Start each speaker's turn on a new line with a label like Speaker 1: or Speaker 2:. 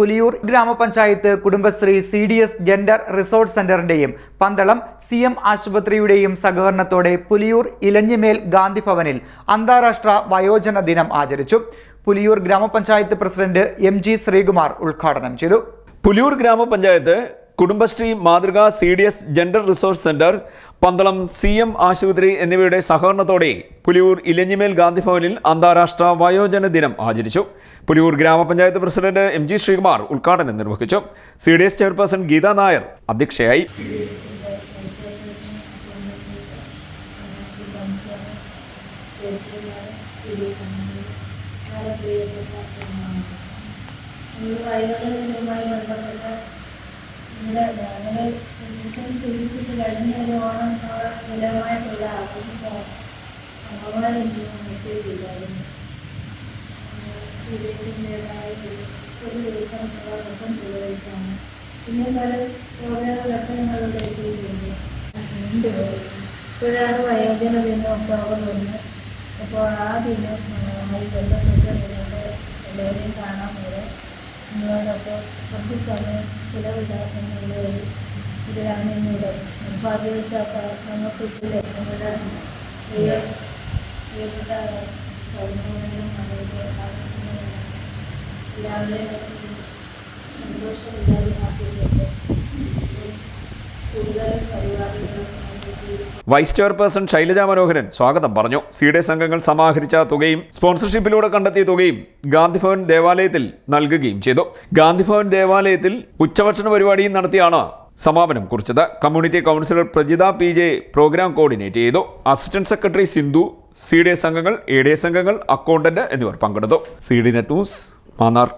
Speaker 1: പുലിയൂർ ഗ്രാമപഞ്ചായത്ത് Kudumbashree C D S gender resort സെന്ററിന്റെയും Pandalam C M ആശുപത്രിയുടെയും സഹകരണത്തോടെ പുലിയൂർ ഇലഞ്ഞിമേൽ ഗാന്ധി ഭവനിൽ അന്താരാഷ്ട്ര വയോജന ദിനം ആചരിച്ചു. പുലിയൂർ ഗ്രാമപഞ്ചായത്ത് പ്രസിഡന്റ് എം ജി ശ്രീകുമാർ ഉദ്ഘാടനം ചെയ്തു.
Speaker 2: പുലിയൂർ ഗ്രാമപഞ്ചായത്ത് കുടുംബശ്രീ മാതൃക C D S gender resource centre Pandalam C M ആശുപത്രി എന്നിവയുടെ സഹകരണത്തോടെ പുലിയൂർ ഇലഞ്ഞിമേൽ ഗാന്ധിഭവനിൽ അന്താരാഷ്ട്ര വയോജന ദിനം ആചരിച്ചു. പുലിയൂർ ഗ്രാമപഞ്ചായത്ത് പ്രസിഡന്റ് എം ജി ശ്രീകുമാർ ഉദ്ഘാടനം നിർവഹിച്ചു. C D S chairperson Geetha Nair അധ്യക്ഷയായി.
Speaker 3: ബന്ധപ്പെട്ട ഒരു ഓണം ഒരു ദിവസം എത്തിയിട്ടുണ്ട്. ഇപ്പോഴാണ് വയോജന ദിനം ഒക്ടോബർ ഒന്ന് അപ്പോൾ ആ ദിനം ആയി ബന്ധപ്പെട്ട് നിങ്ങളുടെ എല്ലാവരെയും കാണാൻ വരെ നിങ്ങളോടൊപ്പം കുറച്ച് സമയം ചിലവിടാനുള്ള ഒരു ഇതിലാണ് ഇന്നിവിടെ. നിർഭാഗ്യവശാത്ത നമുക്ക് ഇവിടെ നമ്മുടെ പ്രിയ പ്രിയപ്പെട്ട സൗന്ദര്യവും അവരുടെ ആവശ്യങ്ങളും എല്ലാവരെയും സന്തോഷമില്ലാതെ കൂടുതൽ പരിപാടികളും
Speaker 2: വൈസ് ചെയർപേഴ്സൺ ശൈലജ മനോഹരൻ സ്വാഗതം പറഞ്ഞു. സി ഡി സംഘങ്ങൾ സമാഹരിച്ച തുകയും സ്പോൺസർഷിപ്പിലൂടെ കണ്ടെത്തിയ തുകയും ഗാന്ധിഭവൻ ദേവാലയത്തിൽ നൽകുകയും ചെയ്തു. ഗാന്ധിഭവൻ ദേവാലയത്തിൽ ഉച്ചഭക്ഷണ പരിപാടിയും നടത്തിയാണ് സമാപനം കുറിച്ചത്. Community councillor Prajitha P J programme coordinate ചെയ്തു. Assistant secretary Sindhu C D സംഘങ്ങൾ എ ഡി സംഘങ്ങൾ അക്കൗണ്ടന്റ് എന്നിവർ പങ്കെടുത്തു. C D net news Mannar.